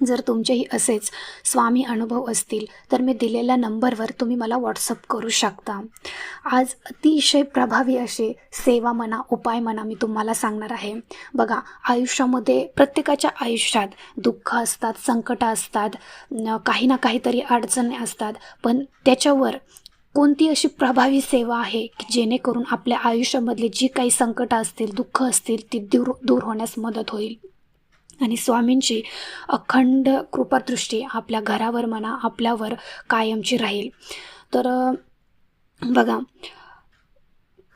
जर तुमचेही असेच स्वामी अनुभव असतील तर मी दिलेल्या नंबरवर तुम्ही मला व्हॉट्सअप करू शकता. आज अतिशय प्रभावी असे सेवा म्हणा उपाय म्हणा मी तुम्हाला सांगणार आहे. बघा आयुष्यामध्ये प्रत्येकाच्या आयुष्यात दुःख असतात संकटं असतात काही ना काहीतरी अडचणी असतात पण त्याच्यावर कोणती अशी प्रभावी सेवा आहे की जेणेकरून आपल्या आयुष्यामधले जी काही संकटं असतील दुःख असतील ती दूर दूर होण्यास मदत होईल? आणि स्वामींची अखंड कृपादृष्टी आपल्या घरावर म्हणा आपल्यावर कायमची राहील. तर बघा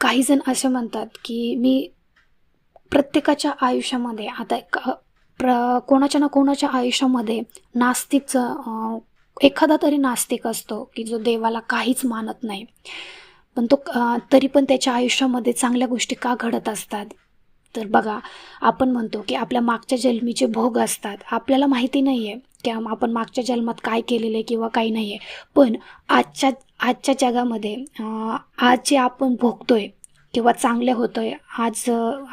काही जण असे म्हणतात की मी प्रत्येकाच्या आयुष्यामध्ये आता एक, प्र कोणाच्या ना कोणाच्या आयुष्यामध्ये नास्तिकचं एखादा तरी नास्तिक असतो की जो देवाला काहीच मानत नाही. पण तो तरी पण त्याच्या आयुष्यामध्ये चांगल्या गोष्टी का घडत असतात? तर बघा आपण म्हणतो की आपल्या मागच्या जन्मीचे भोग असतात. आपल्याला माहिती नाही आहे की आपण मागच्या जन्मात काय केलेलं आहे किंवा काही नाही आहे पण आजच्या आजच्या जगामध्ये आज जे आपण भोगतोय किंवा चांगले होतोय आज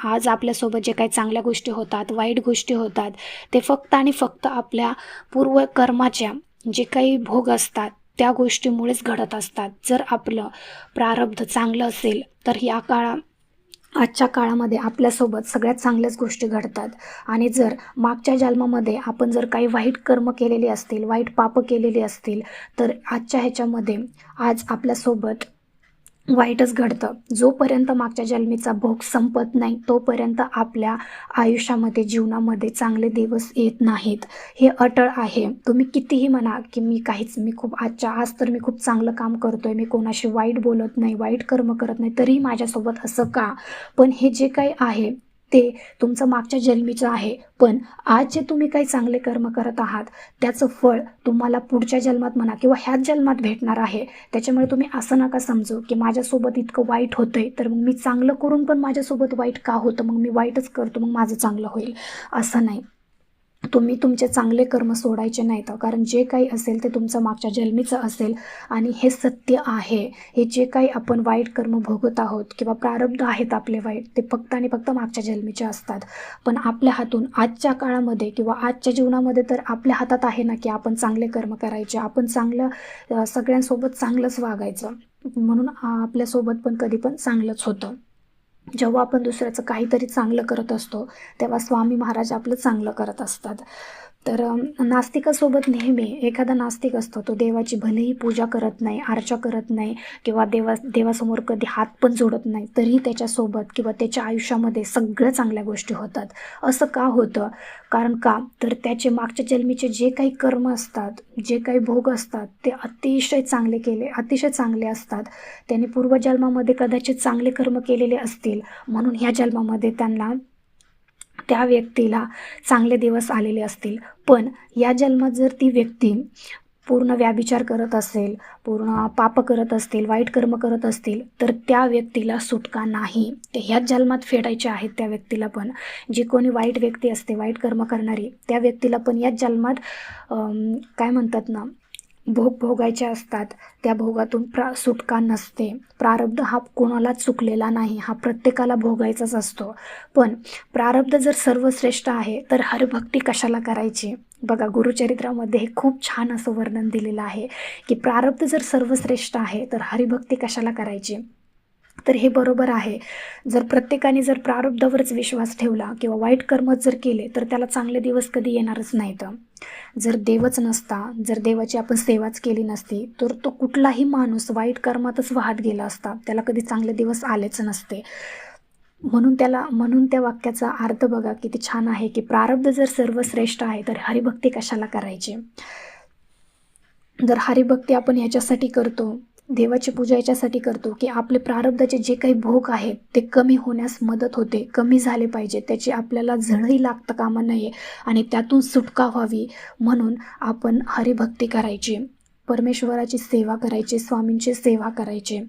आज आपल्यासोबत जे काही चांगल्या गोष्टी होतात वाईट गोष्टी होतात ते फक्त आणि फक्त आपल्या पूर्व कर्माच्या जे काही भोग असतात त्या गोष्टीमुळेच घडत असतात. जर आपलं प्रारब्ध चांगलं असेल तर या काळा आजच्या काळामध्ये आपल्यासोबत सगळ्यात चांगल्याच गोष्टी घडतात. आणि जर मागच्या जन्मामध्ये आपण जर काही वाईट कर्म केलेली असतील वाईट पापं केलेली असतील तर आजच्या ह्याच्यामध्ये आज आपल्यासोबत वाईटच घडतं. जोपर्यंत मागच्या जन्मीचा भोग संपत नाही तोपर्यंत आपल्या आयुष्यामध्ये जीवनामध्ये चांगले दिवस येत नाहीत. हे अटळ आहे. तुम्ही कितीही म्हणा की मी काहीच मी खूप आजच्या आज तर मी खूप चांगलं काम करतोय मी कोणाशी वाईट बोलत नाही वाईट कर्म करत नाही तरीही माझ्यासोबत असं का? पण हे जे काही आहे ते तुमचं मागच्या जन्मीचं आहे. पण आज जे तुम्ही काही चांगले कर्म करत आहात त्याचं फळ तुम्हाला पुढच्या जन्मात म्हणा किंवा ह्याच जन्मात भेटणार आहे. त्याच्यामुळे तुम्ही असं नका समजू की माझ्यासोबत इतकं वाईट होतंय तर मग मी चांगलं करून पण माझ्यासोबत वाईट का होतं? मग मी वाईटच करतो मग माझं चांगलं होईल. असं नाही. तुम्ही तुमचे चांगले कर्म सोडायचे नाहीत. कारण जे काही असेल ते तुमचं मागच्या जन्मीचं असेल आणि हे सत्य आहे. हे जे काही आपण वाईट कर्म भोगत आहोत किंवा प्रारब्ध आहेत आपले वाईट ते फक्त आणि फक्त मागच्या जन्मीचे असतात. पण आपल्या हातून आजच्या काळामध्ये किंवा आजच्या जीवनामध्ये तर आपल्या हातात आहे ना की आपण चांगले कर्म करायचे आपण चांगलं सगळ्यांसोबत चांगलंच वागायचं. म्हणून आपल्यासोबत पण कधी पण चांगलंच होतं. जेव्हा आपण दुसऱ्याचं काहीतरी चांगलं करत असतो तेव्हा स्वामी महाराज आपलं चांगलं करत असतात. तर नास्तिकासोबत नेहमी एखादा नास्तिक असतो तो देवाची भलेही पूजा करत नाही आर्चा करत नाही किंवा देवा देवासमोर कधी हात पण जोडत नाही तरीही त्याच्यासोबत किंवा त्याच्या आयुष्यामध्ये सगळ्या चांगल्या गोष्टी होतात. असं का होतं? कारण का? तर त्याचे मागच्या जन्मीचे जे काही कर्म असतात जे काही भोग असतात ते अतिशय चांगले केले अतिशय चांगले असतात. त्यांनी पूर्वजन्मामध्ये कदाचित चांगले कर्म केलेले असतील म्हणून ह्या जन्मामध्ये त्यांना त्या व्यक्तीला चांगले दिवस आलेले असतील. पण या जन्मात जर ती व्यक्ती पूर्ण व्याभिचार करत असेल पूर्ण पाप करत असतील वाईट कर्म करत असतील तर त्या व्यक्तीला सुटका नाही. ते ह्याच जन्मात फेडायचे आहेत त्या व्यक्तीला पण. जी कोणी वाईट व्यक्ती असते वाईट कर्म करणारी त्या व्यक्तीला पण याच जन्मात काय म्हणतात ना भोग भोगायचे असतात. त्या भोगातून प्रा सुटका नसते. प्रारब्ध हा कोणालाच चुकलेला नाही. हा प्रत्येकाला भोगायचाच असतो. पण प्रारब्ध जर सर्वश्रेष्ठ आहे तर हरिभक्ती कशाला करायची? बघा गुरुचरित्रामध्ये हे खूप छान असं वर्णन दिलेलं आहे की प्रारब्ध जर सर्वश्रेष्ठ आहे तर हरिभक्ती कशाला करायची? तर हे बरोबर आहे. जर प्रत्येकाने जर प्रारब्धावरच विश्वास ठेवला किंवा वाईट कर्मच जर केले तर त्याला चांगले दिवस कधी येणारच नाहीत. जर देवच नसता जर देवाची आपण सेवाच केली नसती तर तो कुठलाही माणूस वाईट कर्मातच वाहत गेला असता त्याला कधी चांगले दिवस आलेच नसते. म्हणून त्याला म्हणून त्या वाक्याचा अर्थ बघा किती छान आहे की प्रारब्ध जर सर्वश्रेष्ठ आहे तर हरिभक्ती कशाला करायची? जर हरिभक्ती आपण याच्यासाठी करतो देवाची पूजा याच्यासाठी करतो की आपले प्रारब्धाचे जे काही भोग आहेत ते कमी होण्यास मदत होते कमी झाले पाहिजे. त्याची आपल्याला झळही लागतं कामा नये आणि त्यातून सुटका व्हावी म्हणून आपण हरिभक्ती करायची परमेश्वराची सेवा करायची स्वामींची सेवा करायची.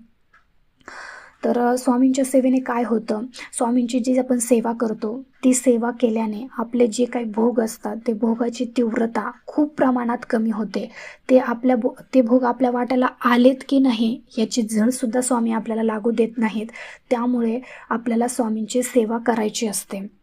तर स्वामींच्या सेवेने काय होतं? स्वामींची जी आपण सेवा करतो ती सेवा केल्याने आपले जे काही भोग असतात ते भोगाची तीव्रता खूप प्रमाणात कमी होते. ते आपल्या भो ते भोग आपल्या वाट्याला आलेत की नाही याची झळसुद्धा स्वामी आपल्याला लागू देत नाहीत. त्यामुळे आपल्याला स्वामींची सेवा करायची असते.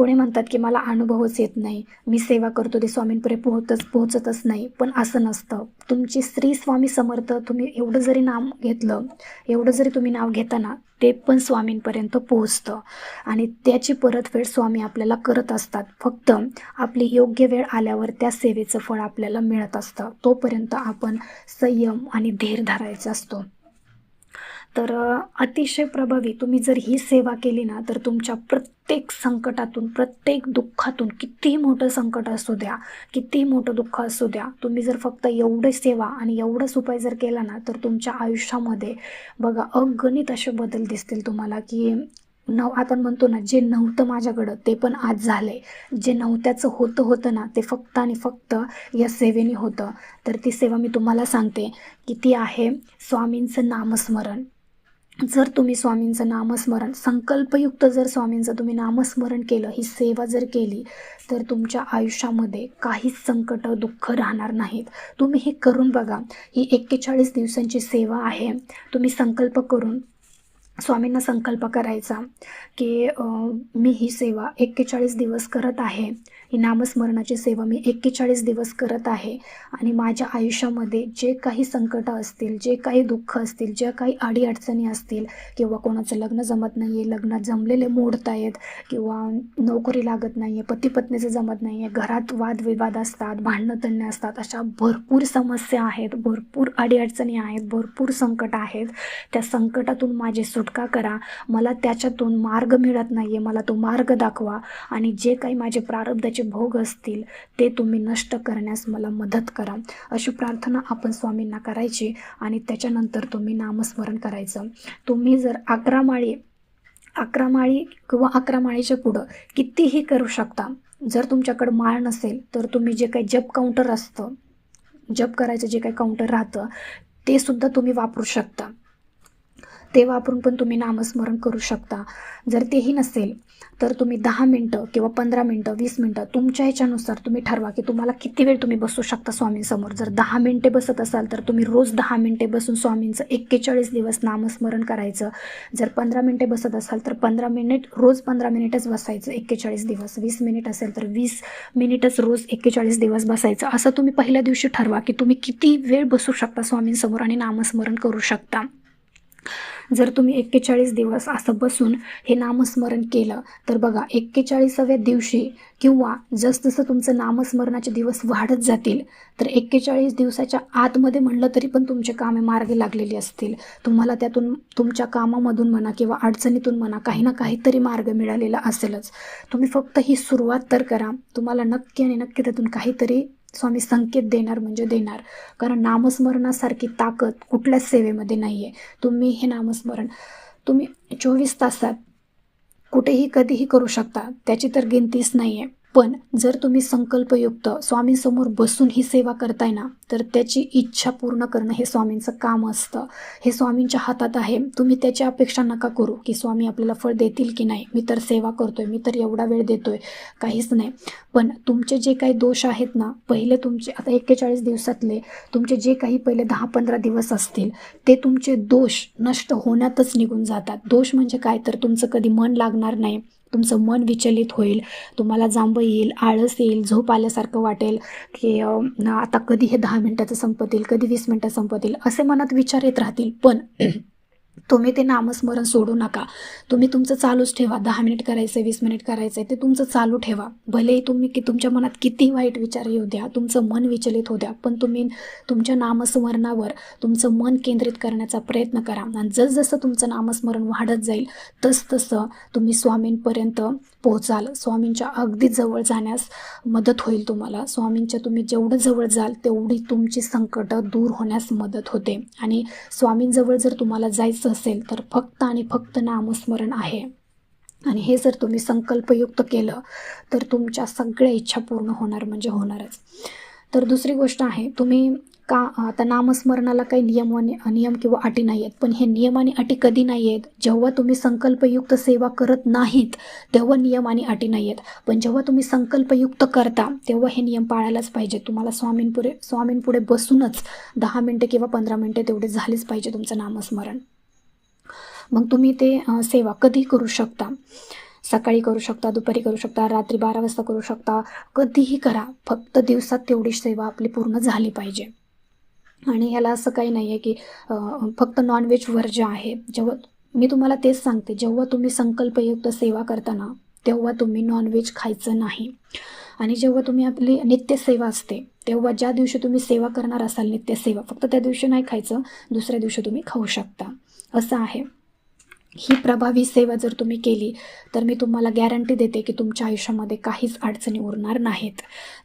कोणी म्हणतात की मला अनुभवच येत नाही. मी सेवा करतो ते स्वामींपुढे पोहोचतच पोहोचतच नाही. पण असं नसतं. तुमची श्री स्वामी समर्थ तुम्ही एवढं जरी नाम घेतलं एवढं जरी तुम्ही नाव घेताना ते पण स्वामींपर्यंत पोहोचतं. आणि त्याची परतफेड स्वामी आपल्याला करत असतात. फक्त आपली योग्य वेळ आल्यावर त्या सेवेचं फळ आपल्याला मिळत असतं. तोपर्यंत आपण संयम आणि धीर धरायचा असतो. तर अतिशय प्रभावी. तुम्ही जर ही सेवा केली ना तर तुमच्या प्रत्येक संकटातून प्रत्येक दुःखातून कितीही मोठं संकट असू द्या कितीही मोठं दुःख असू द्या तुम्ही जर फक्त एवढे सेवा आणि एवढंच उपाय जर केला ना तर तुमच्या आयुष्यामध्ये बघा अगणित असे बदल दिसतील तुम्हाला की नव आपण म्हणतो ना जे नव्हतं माझ्याकडं ते पण आज झालंय. जे नव्हत्याचं होतं होतं ना ते फक्त आणि फक्त या सेवेने होतं. तर ती सेवा मी तुम्हाला सांगते की ती आहे स्वामींचं नामस्मरण. जर तुम्ही स्वामींचं नामस्मरण संकल्पयुक्त जर स्वामींचं तुम्ही नामस्मरण केलं ही सेवा जर केली तर तुमच्या आयुष्यामध्ये काहीच संकट दुःख राहणार नाहीत. तुम्ही हे करून बघा. ही एक्केचाळीस दिवसांची सेवा आहे. तुम्ही संकल्प करून स्वामींना संकल्प करायचा की मी ही सेवा एक्केचाळीस दिवस करत आहे. ही नामस्मरणाची सेवा मी एक्केचाळीस दिवस करत आहे. आणि माझ्या आयुष्यामध्ये जे काही संकटं असतील जे काही दुःख असतील ज्या काही अडीअडचणी असतील किंवा कोणाचं लग्न जमत नाही आहे लग्न जमलेले मोडत आहेत किंवा नोकरी लागत नाही आहे पती पत्नीचं जमत नाही आहे घरात वादविवाद असतात भांडणं तणणे असतात अशा भरपूर समस्या आहेत भरपूर अडीअडचणी आहेत भरपूर संकट आहेत. त्या संकटातून माझे सुट सुटका करा. मला त्याच्यातून मार्ग मिळत नाही आहे मला तो मार्ग दाखवा. आणि जे काही माझे प्रारब्धाचे भोग असतील ते तुम्ही नष्ट करण्यास मला मदत करा. अशी प्रार्थना आपण स्वामींना करायची आणि त्याच्यानंतर तुम्ही नामस्मरण करायचं. तुम्ही जर अकरा माळी अकरा माळी किंवा अकरा माळीच्या पुढं कितीही करू शकता जर तुमच्याकडं माळ नसेल तर तुम्ही जे काही जप काउंटर असतं जप करायचं जे काही काउंटर राहतं ते सुद्धा तुम्ही वापरू शकता. ते वापरून पण तुम्ही नामस्मरण करू शकता. जर तेही नसेल तर तुम्ही दहा मिनटं किंवा पंधरा मिनटं वीस मिनटं तुमच्या ह्याच्यानुसार तुम्ही ठरवा की तुम्हाला किती वेळ तुम्ही बसू शकता स्वामींसमोर. जर दहा मिनटे बसत असाल तर तुम्ही रोज दहा मिनटे बसून स्वामींचं एक्केचाळीस दिवस नामस्मरण करायचं. जर पंधरा मिनटे बसत असाल तर पंधरा मिनिट रोज पंधरा मिनिटच बसायचं एक्केचाळीस दिवस. वीस मिनिट असेल तर वीस मिनिटच रोज एक्केचाळीस दिवस बसायचं. असं तुम्ही पहिल्या दिवशी ठरवा की तुम्ही किती वेळ बसू शकता स्वामींसमोर आणि नामस्मरण करू शकता. जर तुम्ही एक्केचाळीस दिवस असं बसून हे नामस्मरण केलं तर बघा एक्केचाळीसाव्या दिवशी किंवा जसजसं तुमचं नामस्मरणाचे दिवस वाढत जातील तर एक्केचाळीस दिवसाच्या आतमध्ये म्हणलं तरी पण तुमचे कामे मार्गी लागलेली असतील. तुम्हाला त्यातून तुमच्या कामामधून म्हणा किंवा अडचणीतून म्हणा काही ना काहीतरी मार्ग मिळालेला असेलच. तुम्ही फक्त ही सुरुवात तर करा. तुम्हाला नक्की आणि नक्की त्यातून काहीतरी स्वामी संकेत देणार म्हणजे देणार. कारण नामस्मरणासारखी ताकद कुठल्याच सेवेमध्ये नाही आहे तुम्ही हे नामस्मरण तुम्ही चोवीस तासात कुठेही कधीही करू शकता. त्याची तर गिनतीच नाही आहे पण जर तुम्ही संकल्पयुक्त स्वामींसमोर बसून ही सेवा करताय ना तर त्याची इच्छा पूर्ण करणं हे स्वामींचं काम असतं. हे स्वामींच्या हातात आहे. तुम्ही त्याची अपेक्षा नका करू की स्वामी आपल्याला फळ देतील की नाही. मी तर सेवा करतोय. मी तर एवढा वेळ देतोय. काहीच नाही. पण तुमचे जे काही दोष आहेत ना पहिले तुमचे आता एक्केचाळीस दिवसातले तुमचे जे काही पहिले दहा पंधरा दिवस असतील ते तुमचे दोष नष्ट होण्यातच निघून जातात. दोष म्हणजे काय? तर तुमचं कधी मन लागणार नाही. तुमचं मन विचलित होईल. तुम्हाला जांब येईल आळस येईल झोप आल्यासारखं वाटेल की आता कधी हे दहा मिनटाचं संपतील कधी वीस मिनटं संपतील असे मनात विचार येत राहतील. पण तुम्ही ते नामस्मरण सोडू नका. तुम्ही तुमचं चालूच ठेवा. दहा मिनिट करायचं वीस मिनिट करायचं ते तुमचं चालू ठेवा. भलेही तुम्ही की तुमच्या मनात किती वाईट विचार येऊ द्या तुमचं मन विचलित होऊ द्या पण तुम्ही तुमच्या नामस्मरणावर तुमचं मन केंद्रित करण्याचा प्रयत्न करा. आणि जसजसं तुमचं नामस्मरण वाढत जाईल तसतसं तुम्ही स्वामींपर्यंत पोहोचाल. स्वामींच्या अगदी जवळ जाण्यास मदत होईल तुम्हाला. स्वामींच्या तुम्ही जेवढं जवळ जाल तेवढी तुमची संकटं दूर होण्यास मदत होते. आणि स्वामींजवळ जर तुम्हाला जायचं असेल तर फक्त आणि फक्त नामस्मरण आहे. आणि हे जर तुम्ही संकल्पयुक्त केलं तर तुमच्या सगळ्या इच्छा पूर्ण होणार म्हणजे होणारच. तर दुसरी गोष्ट आहे तुम्ही का आता नामस्मरणाला काही नियम आणि नियम किंवा अटी नाही आहेत पण हे नियम आणि अटी कधी नाही आहेत जेव्हा तुम्ही संकल्पयुक्त सेवा करत नाहीत तेव्हा नियम आणि अटी नाही आहेत पण जेव्हा तुम्ही संकल्पयुक्त करता तेव्हा हे नियम पाळायलाच पाहिजे. तुम्हाला स्वामींपुढे स्वामींपुढे बसूनच दहा मिनटं किंवा पंधरा मिनटे तेवढे झालेच पाहिजे तुमचं नामस्मरण. मग तुम्ही ते सेवा कधी करू शकता? सकाळी करू शकता दुपारी करू शकता रात्री बारा वाजता करू शकता. कधीही करा. फक्त दिवसात तेवढी सेवा आपली पूर्ण झाली पाहिजे. आणि ह्याला असं काही नाही आहे की फक्त नॉनव्हेज वर्ज्य आहे जेव्हा मी तुम्हाला तेच सांगते जेव्हा तुम्ही संकल्पयुक्त सेवा करताना तेव्हा तुम्ही नॉनव्हेज खायचं नाही. आणि जेव्हा तुम्ही आपली नित्यसेवा असते तेव्हा ज्या दिवशी तुम्ही सेवा करणार असाल नित्यसेवा फक्त त्या दिवशी नाही खायचं दुसऱ्या दिवशी तुम्ही खाऊ शकता. असं आहे. ही प्रभावी सेवा जर तुम्ही केली तर मी तुम्हाला गॅरंटी देते की तुमच्या आयुष्यामध्ये काहीच अडचणी उरणार नाहीत.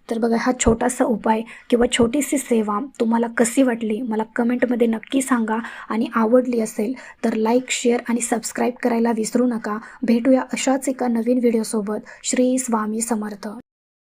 तर बघा हा छोटासा उपाय किंवा छोटीशी सेवा तुम्हाला कशी वाटली मला कमेंटमध्ये नक्की सांगा. आणि आवडली असेल तर लाईक शेअर आणि सबस्क्राईब करायला विसरू नका. भेटूया अशाच एका नवीन व्हिडिओसोबत श्री स्वामी समर्थ.